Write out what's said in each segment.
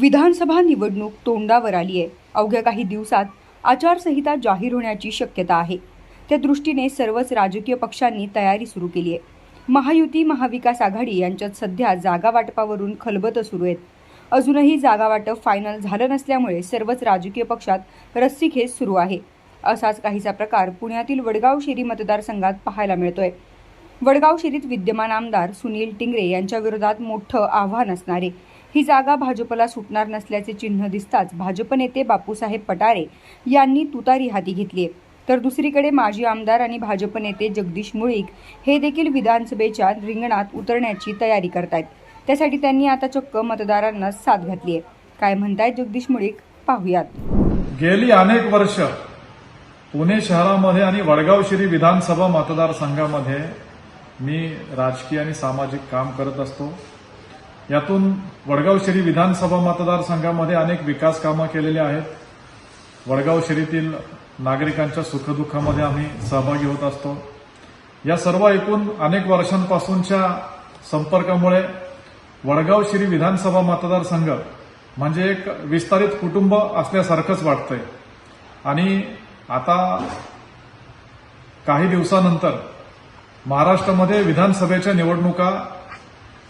विधानसभा निवडणूक तोंडावर आली आहे. अवघ्या काही दिवसात आचारसंहिता जाहीर होण्याची शक्यता आहे. त्या दृष्टीने सर्वच राजकीय पक्षांनी तयारी सुरू केली आहे. महायुती महाविकास आघाडी यांच्यात सध्या जागा वाटपावरून खलबतं सुरू आहेत. अजूनही जागा वाटप फायनल झालं नसल्यामुळे सर्वच राजकीय पक्षात रस्सीखेच सुरू आहे. असाच काहीसा प्रकार पुण्यातील वडगाव शेरी मतदारसंघात पाहायला मिळतोय. वडगाव शेरीत विद्यमान आमदार सुनील टिंगरे यांच्या विरोधात मोठं आव्हान असणारे ही जागा भाजपला सुटणार नसल्याचे चिन्ह दिसताच भाजप नेते बापूसाहेब पटारे यांनी तुतारी हाती घेतली आहे. तर दुसरीकडे माजी आमदार आणि भाजप नेते जगदीश मुळीक हे देखील विधानसभेच्या रिंगणात उतरण्याची तयारी करतायत. त्यासाठी त्यांनी आता चक्क मतदारांना साथ घातली आहे. काय म्हणतायत जगदीश मुळीक? पाहुयात. गेली अनेक वर्ष पुणे शहरामध्ये आणि वडगाव शिरी विधानसभा मतदारसंघामध्ये मी राजकीय आणि सामाजिक काम करत असतो. यातून वडगाव शिरी विधानसभा मतदारसंघामध्ये अनेक विकास कामं केलेली आहेत. वडगाव शिरीतील नागरिकांच्या सुखदुःखामध्ये आम्ही सहभागी होत असतो. या सर्व एकूण अनेक वर्षांपासूनच्या संपर्कामुळे वडगाव शिरी विधानसभा मतदारसंघ म्हणजे एक विस्तारित कुटुंब असल्यासारखंच वाटतंय. आणि आता काही दिवसानंतर महाराष्ट्रामध्ये विधानसभेच्या निवडणुका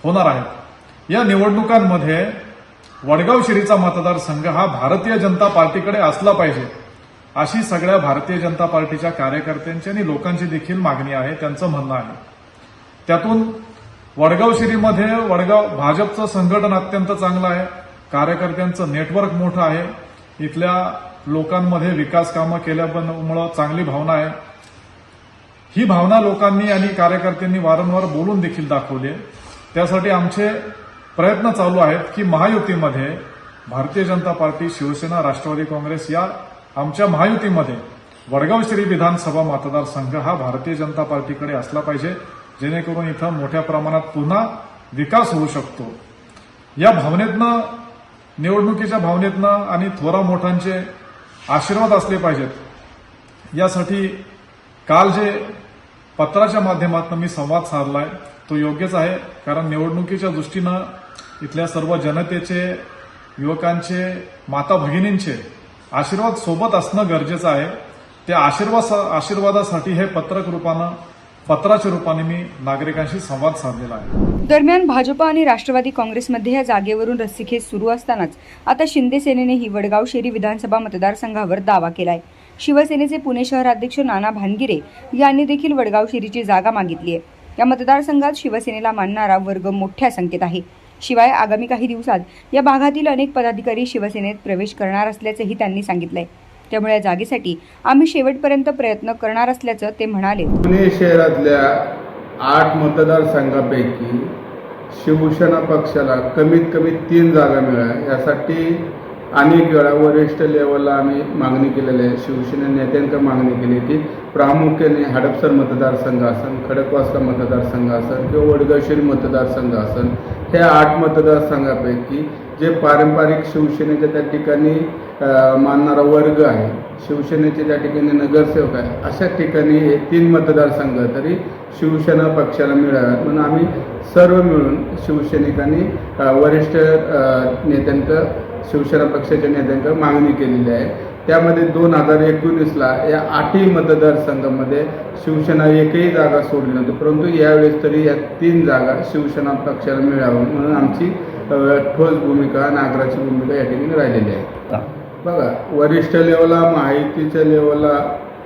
होणार आहेत. या निवडणुकांमध्ये वडगाव शिरीचा मतदारसंघ हा भारतीय जनता पार्टीकडे असला पाहिजे अशी सगळ्या भारतीय जनता पार्टीच्या कार्यकर्त्यांची आणि लोकांची देखील मागणी आहे त्यांचं म्हणणं आहे. त्यातून वडगाव शिरीमध्ये वडगाव भाजपचं संघटन अत्यंत चांगलं आहे कार्यकर्त्यांचं नेटवर्क मोठं आहे इथल्या लोकांमध्ये विकास कामं केल्यामुळं चांगली भावना आहे. ही भावना लोकांनी आणि कार्यकर्त्यांनी वारंवार बोलून देखील दाखवली आहे. त्यासाठी आमचे प्रयत्न चालू आहेत की महायुतीमध्ये भारतीय जनता पार्टी शिवसेना राष्ट्रवादी काँग्रेस या आमच्या महायुतीमध्ये वडगाव श्री विधानसभा मतदारसंघ हा भारतीय जनता पार्टीकडे असला पाहिजे जेणेकरून इथं मोठ्या प्रमाणात पुन्हा विकास होऊ शकतो. या भावनेतनं निवडणुकीच्या भावनेतनं आणि थोरा मोठ्यांचे आशीर्वाद असले पाहिजेत. यासाठी काल जे पत्राच्या माध्यमातून मी संवाद साधलाय तो योग्यच आहे कारण निवडणुकीच्या दृष्टीनं इथल्या सर्व जनतेचे युवकांचे माता भगिनींचे आशीर्वाद सोबत असणं गरजेचं आहे. त्या आशीर्वाद आशीर्वादासाठी हे पत्रक रूपानं पत्राच्या रूपाने मी नागरिकांशी संवाद साधलेला आहे. दरम्यान भाजपा आणि राष्ट्रवादी काँग्रेसमध्ये या जागेवरून रस्सीखेच सुरू असतानाच आता शिंदे सेनेनेही वडगाव शेरी विधानसभा मतदारसंघावर दावा केलाय. शिवसेनेचे पुणे शहराध्यक्ष नाना भानगिरे यांनी देखील वडगाव शेरीची जागा मागितली आहे. या मतदारसंघात शिवसेनेला मानणारा वर्ग मोठ्या संख्येत आहे. शिवाय आगामी काही दिवसात या भागातील अनेक पदाधिकारी शिवसेनेत प्रवेश करणार असल्याचंही त्यांनी सांगितलंय. त्यामुळे या जागेसाठी आम्ही शेवटपर्यंत प्रयत्न करणार असल्याचं ते म्हणाले. पुणे शहरातल्या आठ मतदारसंघापैकी शिवसेना पक्षाला कमीत कमी तीन जागा मिळाल्या. यासाठी अनेक वेळा वरिष्ठ लेवलला आम्ही मागणी केलेली आहे. शिवसेना नेत्यांकडे मागणी केली की प्रामुख्याने हडपसर मतदारसंघ असन खडकवासला मतदारसंघ असन किंवा वडगावशीर मतदारसंघ असन ह्या आठ मतदारसंघापैकी जे पारंपरिक शिवसेनेच्या त्या ठिकाणी मानणारा वर्ग आहे शिवसेनेचे त्या ठिकाणी नगरसेवक आहे अशा ठिकाणी हे तीन मतदारसंघ तरी शिवसेना पक्षाला मिळाव्यात. म्हणून आम्ही सर्व मिळून शिवसैनिकांनी वरिष्ठ नेत्यांचं शिवसेना पक्षाच्या नेत्यांक मागणी केलेली आहे. त्यामध्ये दोन हजार एकोणीसला या आठही मतदारसंघामध्ये शिवसेना एकही जागा सोडली नव्हती. परंतु यावेळेस तरी या तीन जागा शिवसेना पक्षाला मिळावं म्हणून आमची ठोस भूमिका नागराची भूमिका या ठिकाणी राहिलेली आहे. बघा वरिष्ठ लेवलला माहितीच्या लेवलला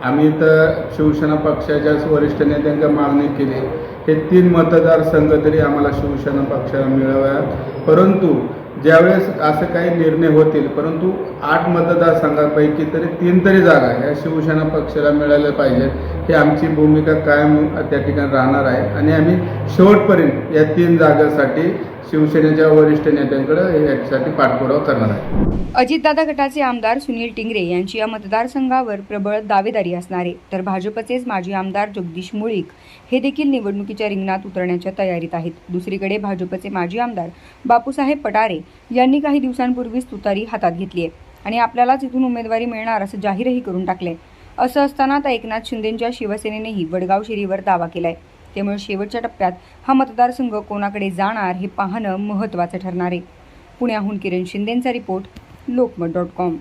आम्ही तर शिवसेना पक्षाच्याच वरिष्ठ नेत्यांका मागणी केली. हे तीन मतदारसंघ तरी आम्हाला शिवसेना पक्षाला मिळाव्यात. परंतु ज्यावेळेस असं काही निर्णय होतील परंतु आठ मतदारसंघापैकी तरी तीन तरी जागा ह्या शिवसेना पक्षाला मिळाल्या पाहिजेत. ही आमची भूमिका कायम त्या ठिकाणी राहणार आहे. आणि आम्ही शेवटपर्यंत या तीन जागांसाठी शिवसेनेच्या वरिष्ठ नेत्यांकडे यासाठी पाठपुरावा करणार आहे. अजितदादा गटाचे आमदार सुनील टिंगरे यांची या मतदारसंघावर प्रबळ दावेदारी असणारे तर भाजपचेच माजी आमदार जगदीश मुळीक हे देखील निवडणुकीच्या रिंगणात उतरण्याच्या तयारीत आहेत. दुसरीकडे भाजपचे माजी आमदार बापूसाहेब पटारे यांनी काही दिवसांपूर्वीच तुतारी हातात घेतली आहे आणि आपल्यालाच इथून उमेदवारी मिळणार असं जाहीरही करून टाकलंय. असं असताना आता एकनाथ शिंदेंच्या शिवसेनेनेही वडगाव शिरीवर दावा केलाय. त्यामुळे शेवटच्या टप्प्यात हा मतदारसंघ कोणाकडे जाणार हे पाहणं महत्त्वाचं ठरणार आहे. पुण्याहून किरण शिंदेंचा रिपोर्ट लोकमत डॉट कॉम.